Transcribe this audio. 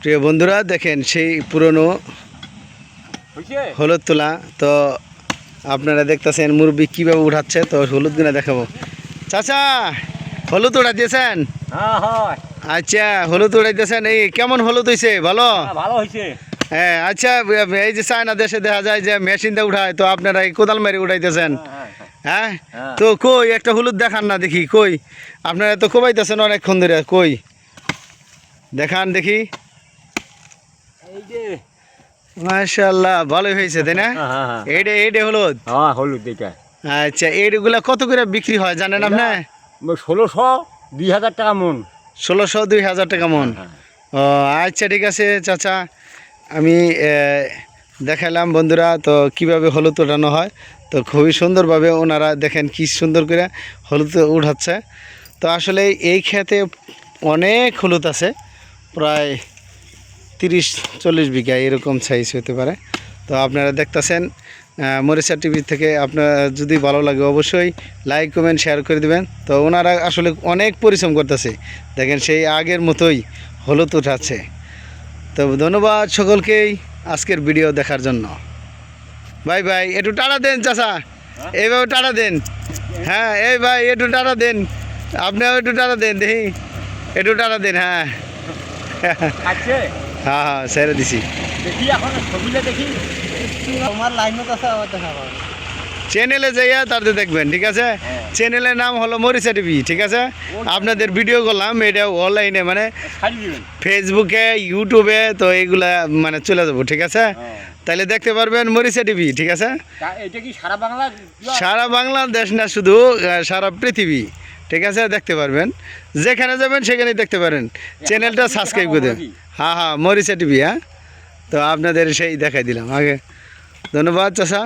প্রিয় বন্ধুরা দেখেন সেই পুরনো হলুদ তোলা। তো আপনারা দেখতেছেন মুরব্বী কীভাবে উঠাচ্ছে তো হলুদ গুনা দেখাবো। চাচা হলুদ উড়া দিয়েছেন হ্যাঁ। আচ্ছা হলুদ উড়াইতেছেন এই কেমন হলুদ হয়েছে ভালো? ভালো হয়েছে হ্যাঁ আচ্ছা এই যে চায়না দেশে দেখা যায় যে মেশিন দিয়ে উঠায় তো আপনারা এই কোদাল মারি উঠাইতেছেন। হ্যাঁ? হ্যাঁ। তো কই একটা হলুদ দেখান না দেখি কই? আপনারা তো কোবাইতেছেন অনেকক্ষণ ধরে কই? দেখান দেখি। এই যে ভালোই হয়েছে তাই না? হ্যাঁ, হ্যাঁ, হ্যাঁ। এইটা এইটা হলুদ? হ্যাঁ হলুদ এটা আচ্ছা এইগুলা কত করে বিক্রি হয় জানেন আপনি? ষোলোশো দুই হাজার টাকা মন। ষোলোশো দুই হাজার টাকা মন। ও আচ্ছা ঠিক আছে চাচা আমি দেখালাম বন্ধুরা তো কীভাবে হলুদ ওঠানো হয়। তো খুবই সুন্দরভাবে ওনারা দেখেন কি সুন্দর করে হলুদ উঠাচ্ছে। তো আসলে এই ক্ষেতে অনেক হলুদ আছে প্রায় তিরিশ, চল্লিশ বিঘা এরকম সাইজ হতে পারে। তো আপনারা দেখতেছেন মরিচা টিভি থেকে আপনার যদি ভালো লাগে অবশ্যই লাইক কমেন্ট শেয়ার করে দিবেন। তো ওনারা আসলে অনেক পরিশ্রম করতেছে। দেখেন সেই আগের মতোই হলুদ উঠাচ্ছে। তো ধন্যবাদ সকলকেই আজকের ভিডিও দেখার জন্য। ভাই ভাই, একটু টাড়া দেন চাচা। এইভাবে টাড়া দেন। হ্যাঁ এই ভাই, একটু টাড়া দেন। আপনিও একটু টাড়া দেন, দেখি। একটু টাটা দেন হ্যাঁ। হ্যাঁ হ্যাঁ ছেড়ে দিছি। দেখি এখন ছবিটা দেখি। তোমার লাইনত আছে আবার দেখা পাবে চ্যানেলে যাইয়া তাতে দেখবেন ঠিক আছে? হ্যাঁ। চ্যানেলের নাম হলো মরিচা টিভি ঠিক আছে? আপনাদের ভিডিও করলাম এটা অনলাইনে মানে ফেসবুকে ইউটিউবে তো এইগুলা মানে চলে যাব ঠিক আছে? তাহলে দেখতে পারবেন মরিচা টিভি ঠিক আছে? সারা সারা বাংলাদেশ না শুধু সারা পৃথিবী। ঠিক আছে দেখতে পারবেন। যেখানে যাবেন সেখানেই দেখতে পারেন। চ্যানেলটা সাবস্ক্রাইব করে দেবেন হ্যাঁ হ্যাঁ মরিচা টিভি হ্যাঁ। তো আপনাদের সেই দেখাই দিলাম। আগে। ধন্যবাদ চাষা